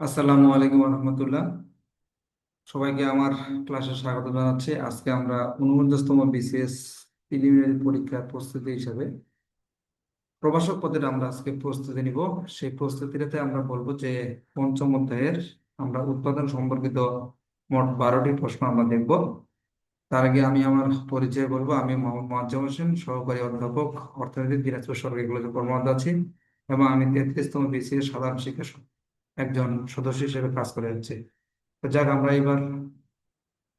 আসসালামু আলাইকুম রহমতুল্লাহ। সবাইকে আমার ক্লাসে স্বাগত জানাচ্ছি। আজকে আমরা উনপঞ্চাশতম বিসিএস প্রিলিমিনারি পরীক্ষার প্রস্তুতি হিসাবে প্রভাষক পদের আমরা আজকে প্রস্তুতি নিব। সেই প্রস্তুতিটাতে আমরা বলব যে পঞ্চম অধ্যায়ের আমরা উৎপাদন সম্পর্কিত মোট বারোটি প্রশ্ন আমরা দেখব। তার আগে আমি আমার পরিচয় বলব। আমি মোহাম্মদ মোয়াজ্জেম হোসেন, সহকারী অধ্যাপক, অর্থনীতি দিনাজপুর সরকারি কলেজে কর্মরত আছি এবং আমি তেত্রিশতম বিসিএস সাধারণ শিক্ষা একজন সদস্য হিসেবে কাজ করে যাচ্ছে। তো যাক, আমরা এবার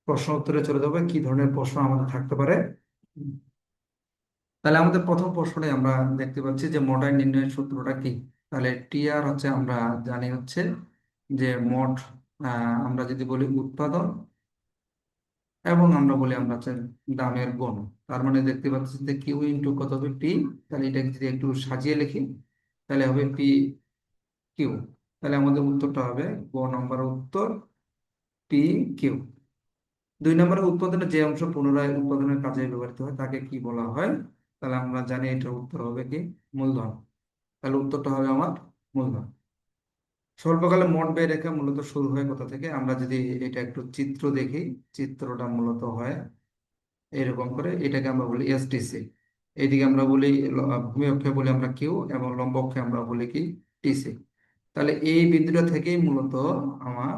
প্রশ্ন উত্তরে চলে যাব, কি ধরনের প্রশ্ন আমাদের থাকতে পারে? তাহলে আমাদের প্রথম প্রশ্নে আমরা দেখতে পাচ্ছি যে মোটাই নির্ণয়ের সূত্রটা কি? তাহলে টিআর হচ্ছে, আমরা জানি হচ্ছে যে মোট আমরা যদি বলি উৎপাদন এবং আমরা বলি আমরা হচ্ছে দামের গুণ। তার মানে দেখতে পাচ্ছি যে কিউ ইন্টু কত হবে? পি তাহলে এটাকে যদি একটু সাজিয়ে লিখি, তাহলে হবে পি কিউ তাহলে আমাদের উত্তরটা হবে গ নম্বর উত্তর পি কিউ দুই নম্বরের উৎপাদনে যে অংশ পুনরায় উৎপাদনের কাজে ব্যবহৃত হয়, তাকে কি বলা হয়? তাহলে আমরা জানি এটার উত্তর হবে কি? মূলধন। তাহলে উত্তরটা হবে আমার মূলধন। স্বল্পকালে মোট ব্যয় রেখা মূলত শুরু হয় কোথা থেকে? আমরা যদি এটা একটু চিত্র দেখি, চিত্রটা মূলত হয় এরকম করে, এটাকে আমরা বলি এসটিসি এইদিকে আমরা বলি ভূমি অক্ষে বলি আমরা কিউ এবং লম্ব অক্ষে আমরা বলি কি টিসি তাহলে এই বিন্দুটা থেকেই মূলত আমার,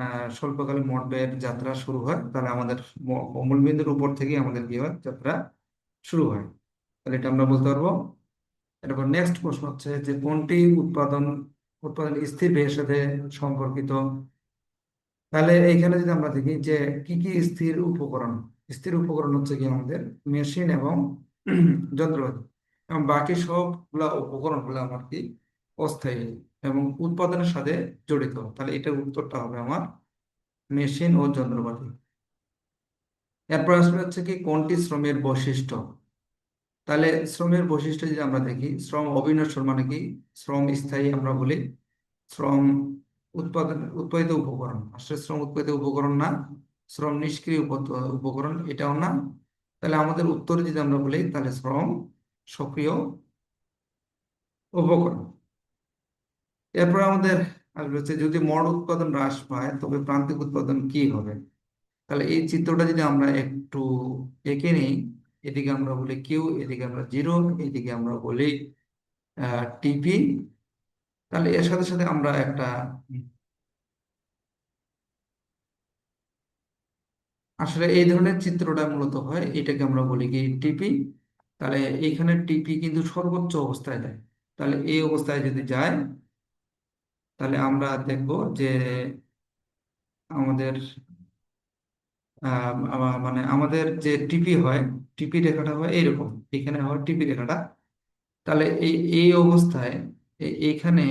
আহ স্বল্পকালীন মোট ব্যয়ের যাত্রা শুরু হয়। তাহলে আমাদের ম- মূল বিন্দুর উপর থেকেই আমাদের কি হয়? যাত্রা শুরু হয়। তাহলে এটা আমরা বলতে পারব। এরপর নেক্সট প্রশ্ন হচ্ছে যে কোনটি উৎপাদন উৎপাদন স্থির ব্যয়ের সাথে সম্পর্কিত? তাহলে এইখানে যদি আমরা দেখি যে কি কি স্থির উপকরণ স্থির উপকরণ হচ্ছে কি আমাদের? মেশিন এবং যন্ত্রপাতি। এবং বাকি সবগুলা উপকরণগুলো আমার কি অস্থায়ী এবং উৎপাদনের সাথে জড়িত। তাহলে এটার উত্তরটা হবে আমার মেশিন ও যন্ত্রপাতি। এরপর আসলে হচ্ছে কি কোনটি শ্রমের বৈশিষ্ট্য? তাহলে শ্রমের বৈশিষ্ট্য যদি আমরা দেখি, শ্রম অবিনশ্বর মানে কি? শ্রম স্থায়ী আমরা বলি শ্রম উৎপাদন, উৎপাদিত উপকরণ। আসলে শ্রম উৎপাদিত উপকরণ না, শ্রম নিষ্ক্রিয় উপকরণ এটাও না। তাহলে আমাদের উত্তরে যদি আমরা বলি, তাহলে শ্রম সক্রিয় উপকরণ। এরপর আমাদের আসবে হচ্ছে, যদি মোট উৎপাদন হ্রাস পায়, তবে প্রান্তিক উৎপাদন কি হবে? তাহলে এই চিত্রটা যদি আমরা একটু এঁকে নিই, এদিকে আমরা বলি কিউ এদিকে আমরা জিরো, এদিকে আমরা বলি টিপি তাহলে এর সাথে সাথে আমরা একটা আসলে এই ধরনের চিত্রটা মূলত হয়, এটাকে আমরা বলি কি টিপি তাহলে এইখানে টিপি কিন্তু সর্বোচ্চ অবস্থায় দেয়। তাহলে এই অবস্থায় যদি যায় তাহলে আমরা দেখব যে আমাদের মানে আমাদের যে টিপি হয় টিপি রেখাটা হয় এইরকম। এখানে হয় টিপি রেখাটা। তাহলে এই এই অবস্থায় এইখানে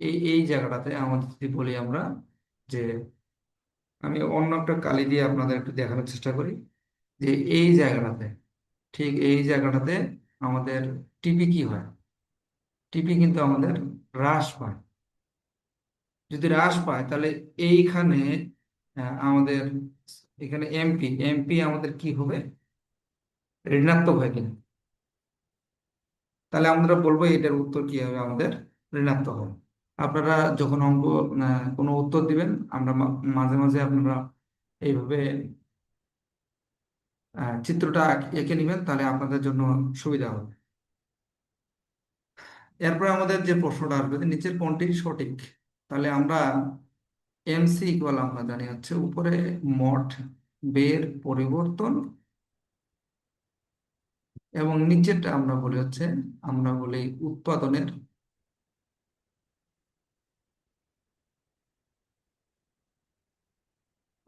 এই এই জায়গাটাতে আমাদের যদি বলি আমরা যে আমি অন্য একটা কালি দিয়ে আপনাদের একটু দেখানোর চেষ্টা করি যে এই জায়গাটাতে, ঠিক এই জায়গাটাতে আমাদের টিপি কি হয়? টিপি কিন্তু আমাদের হ্রাস পায়। যদি হ্রাস পায়, তাহলে এইখানে আমাদের এখানে এমপি এমপি আমাদের কি হবে? ঋণাত্মক হয় কিনা? তাহলে আমরা বলব এটার উত্তর কি হবে? আমাদের ঋণাত্মক হবে। আপনারা যখন অঙ্ক কোনো উত্তর দিবেন, আমরা মাঝে মাঝে আপনারা এইভাবে চিত্রটা এঁকে নেবেন, তাহলে আপনাদের জন্য সুবিধা হবে। এরপরে আমাদের যে প্রশ্নটা আসবে, নিচের কোনটি সঠিক? তাহলে আমরা এমসি ইকুয়াল আমরা জানি হচ্ছে উপরে মোট বের পরিবর্তন এবং নিচেরটা আমরা বলি হচ্ছে, আমরা বলি উৎপাদনের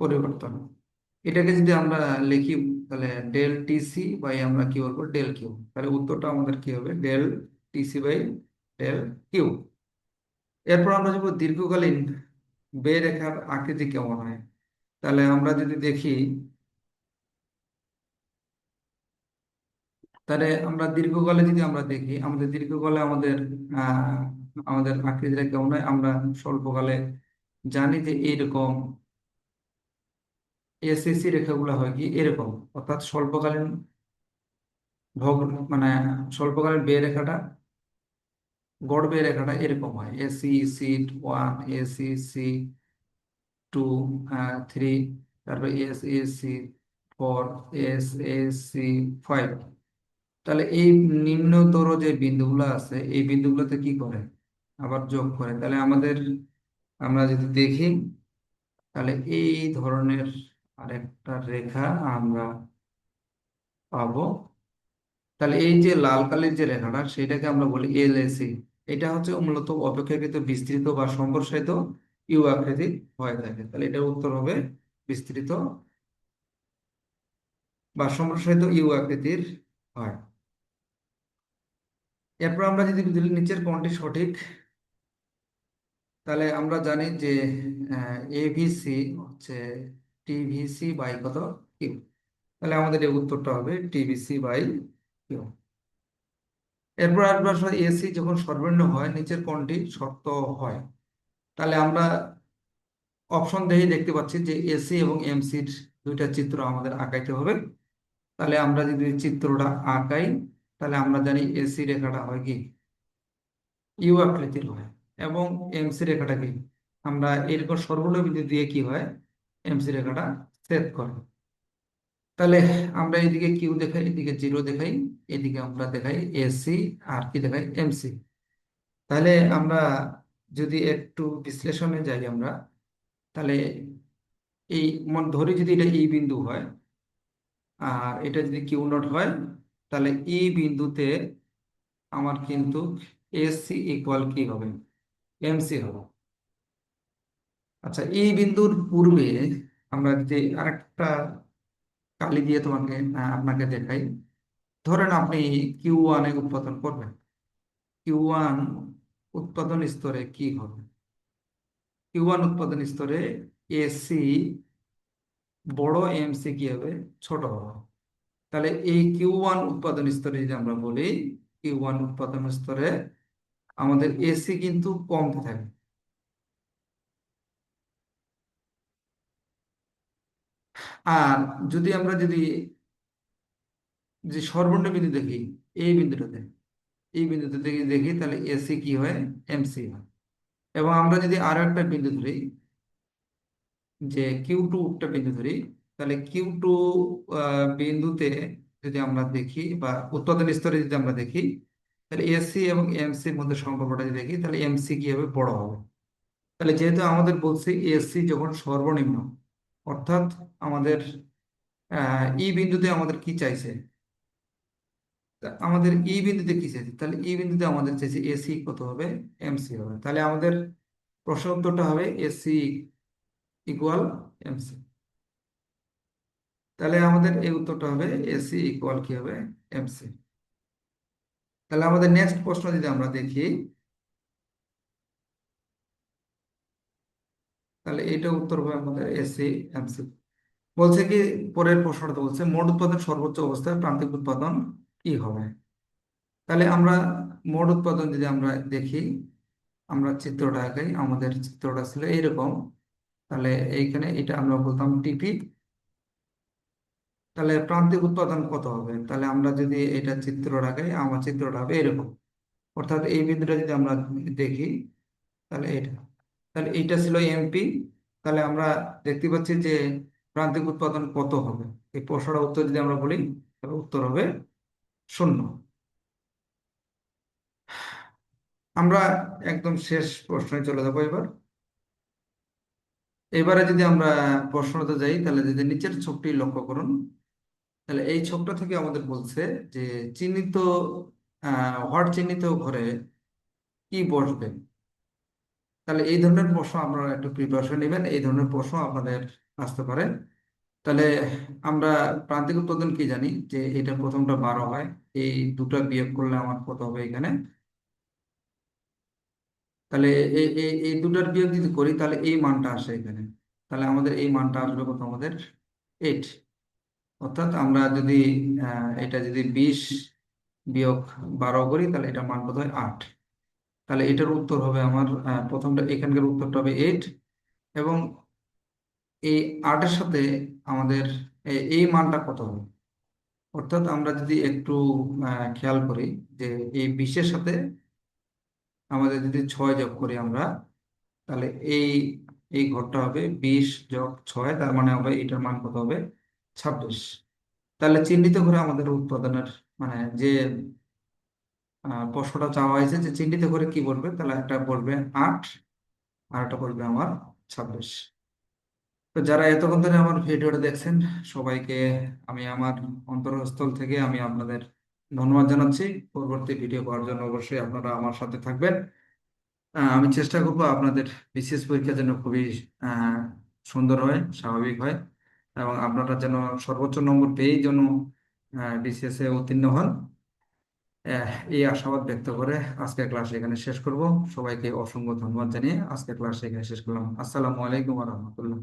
পরিবর্তন। এটাকে যদি আমরা লিখি তাহলে ডেল টিসি বাই আমরা কি বলব? ডেল কিউ তাহলে উত্তরটা আমাদের কি হবে? Del TC by del Q এরপর আমরা যাব দীর্ঘকালীন ব্যয় রেখার আকৃতি কেমন হয়? তাহলে আমরা যদি দেখি, তাহলে আমরা দীর্ঘকালে যদি আমরা দেখি, আমাদের দীর্ঘকালে আমাদের, আহ, আমাদের আকৃতিটা কেমন হয়? আমরা স্বল্পকালে জানি যে এইরকম এসএসসি রেখাগুলো হয় কি? এরকম। অর্থাৎ স্বল্পকালীন ভোগ মানে স্বল্পকালীন ব্যয় রেখাটা গড়বে রেখাটা এরকম হয়। AC seat one AC C two three তারপরে S S C four S S C five তাহলে এই নিম্নতর যে বিন্দুগুলো আছে, এই বিন্দুগুলোতে কি করে? আবার যোগ করে। তাহলে আমাদের, আমরা যদি দেখি, তাহলে এই ধরনের আরেকটা রেখা আমরা পাবো। তাহলে এই যে লাল কালির যে রেখাটা, সেটাকে আমরা বলি এলএসি এটা হচ্ছে মূলত অপেক্ষাকৃত বিস্তৃত বা সম্প্রসারিত ইউ আকৃতি হয়ে থাকে। তাহলে এটার উত্তর হবে বিস্তৃত বা সম্প্রসারিত ইউ আকৃতির হয়। এরপর আমরা যদি নিচের কোনটি সঠিক, তাহলে আমরা জানি যে এভিসি হচ্ছে টিভিসি বাই কত? কিউ তাহলে আমাদের এই উত্তরটা হবে টিভিসি বাই এরপর আসবে আসলে এসি যখন সর্বনিম্ন হয়, নিচের কোনটি শর্ত হয়? তাহলে আমরা অপশন দেখে দেখতে পাচ্ছি যে এসি এবং এমসির দুইটা চিত্র আমাদের আঁকাইতে হবে। তাহলে আমরা যদি চিত্রটা আঁকাই, তাহলে আমরা জানি এসি রেখাটা হয় কি? ইউ আকৃতির হয় এবং এমসি রেখাটা কি? আমরা এরকম সর্বনিম্ন দিয়ে কি হয়? এমসি রেখাটা সেট করে। তাহলে আমরা এদিকে কিউ দেখাই, এদিকে জিরো দেখাই, এদিকে আমরা দেখাই এসি আর কি দেখাই এমসি তাহলে আমরা যদি একটু বিশ্লেষণে যাই আমরা, তাহলে এই ধরি যদি এটা ই বিন্দু হয়, আর এটা যদি কিউ নট হয়, তাহলে ই বিন্দুতে আমার কিন্তু এসি ইকুয়াল কি হবে? এমসি হবে। আচ্ছা ই বিন্দুর পূর্বে আমরা যদি আরেকটা কালি দিয়ে তোমাকে আপনাকে দেখাই। ধরেন আপনি কিউ ওয়ানে উৎপাদন করবেন। কিউ ওয়ান উৎপাদন স্তরে কি হবে? কিউ ওয়ান উৎপাদন স্তরে এসি বড় এমসি কি হবে? ছোট হবে। তাহলে এই কিউ ওয়ান উৎপাদন স্তরে যদি আমরা বলি কিউ ওয়ান উৎপাদন স্তরে আমাদের এসি কিন্তু কমতে থাকে আর যদি আমরা যদি যে সর্বনিম্ন বিন্দু দেখি, এই বিন্দুটাতে, এই বিন্দুতে দেখি দেখি, তাহলে এসি কি হয়? এমসি হয়। এবং আমরা যদি আরও একটা বিন্দু ধরি, যে কিউ টু একটা বিন্দু ধরি, তাহলে কিউ টু বিন্দুতে যদি আমরা দেখি বা উৎপাদন স্তরে যদি আমরা দেখি, তাহলে এসি এবং এমসির মধ্যে সম্পর্কটা যদি দেখি, তাহলে এমসি কি হবে? বড় হবে। তাহলে যেহেতু আমাদের বলছি এসি যখন সর্বনিম্ন অর্থাৎ আমাদের ই বিন্দুতে আমাদের কি চাইছে? আমাদের ই বিন্দুতে কি চাইছে? তাহলে ই বিন্দুতে আমাদের চাইছে এসি কত হবে? এমসি হবে। তাহলে আমাদের প্রশ্ন উত্তরটা হবে এসি ইকুয়াল এমসি তাহলে আমাদের এই উত্তরটা হবে এসি ইকুয়াল কি হবে? এমসি তাহলে আমাদের নেক্সট প্রশ্ন যদি আমরা দেখি তাহলে এটা উত্তর হবে আমাদের এসি এমসি বলছে কি, পরের প্রশ্নটা বলছে, মোট উৎপাদন সর্বোচ্চ অবস্থায় প্রান্তিক উৎপাদন কি হবে? তাহলে আমরা মোট উৎপাদন যদি আমরা দেখি, আমরা চিত্রটা আঁকাই, আমাদের চিত্রটা ছিল এইরকম। তাহলে এইখানে এটা আমরা বলতাম টিপি তাহলে প্রান্তিক উৎপাদন কত হবে? তাহলে আমরা যদি এটা চিত্র আঁকাই, আমার চিত্রটা হবে এরকম। অর্থাৎ এই বিন্দুটা যদি আমরা দেখি, তাহলে এটা তাহলে এইটা ছিল এমপি তাহলে আমরা দেখতে পাচ্ছি যে প্রান্তিক উৎপাদন কত হবে? এই প্রশ্নটা উত্তর যদি আমরা বলি, তাহলে উত্তর হবে শূন্য। আমরা একদম শেষ প্রশ্নে চলে যাব এবার। এবারে যদি আমরা প্রশ্নতে যাই, তাহলে যদি নিচের ছকটি লক্ষ্য করুন, তাহলে এই ছকটা থেকে আমাদের বলছে যে চিহ্নিত হট চিহ্নিত ঘরে কি বসবে? তাহলে এই ধরনের প্রশ্ন আপনারা একটু প্রিপারেশন নেবেন, এই ধরনের প্রশ্ন আপনাদের আসতে পারে। তাহলে আমরা প্রান্তিক উৎপাদন কি জানি, যে এটা প্রথমটা বারো হয়, এই দুটো বিয়োগ করলে আমার কত হবে এখানে? তাহলে এই দুটার বিয়োগ যদি করি, তাহলে এই মানটা আসে এখানে। তাহলে আমাদের এই মানটা আসবে কত আমাদের? এইট অর্থাৎ আমরা যদি এটা যদি বিশ বিয়োগ বারো করি, তাহলে এটা মান কত হয় আট। তাহলে এটার উত্তর হবে আমার প্রথমটা এখানকার উত্তরটা হবে এইট এবং এই আটের সাথে আমাদের এই মানটা কত হবে? অর্থাৎ আমরা যদি একটু খেয়াল করি যে এই বিশের সাথে আমাদের যদি ছয় যোগ করি আমরা, তাহলে এই এই ঘরটা হবে বিশ যোগ ছয়, তার মানে হবে এটার মান কত হবে? ছাব্বিশ। তাহলে চিহ্নিত করে আমাদের উৎপাদনের মানে যে প্রশ্নটা চাওয়া হয়েছে যে চিহ্নিত করে কি বলবে? তাহলে একটা বলবে আট, আর একটা বলবে আমার ছাব্বিশ। তো যারা এতক্ষণ ধরে আমার ভিডিওটা দেখছেন, সবাইকে আমি আমার অন্তরস্থল থেকে আমি আপনাদের ধন্যবাদ জানাচ্ছি। পরবর্তী ভিডিও পাওয়ার জন্য অবশ্যই আপনারা আমার সাথে থাকবেন। আমি চেষ্টা করব আপনাদের বিসিএস পরীক্ষা যেন খুবই সুন্দর হয়, স্বাভাবিক হয়, এবং আপনারা যেন সর্বোচ্চ নম্বর পেয়েই যেন বিসিএস এ উত্তীর্ণ হন। এই আশাবাদ ব্যক্ত করে আজকের ক্লাস এখানে শেষ করব। সবাইকে অসংখ্য ধন্যবাদ জানিয়ে আজকের ক্লাস এখানে শেষ করলাম। আসসালামু আলাইকুম রহমতুল্লাহ।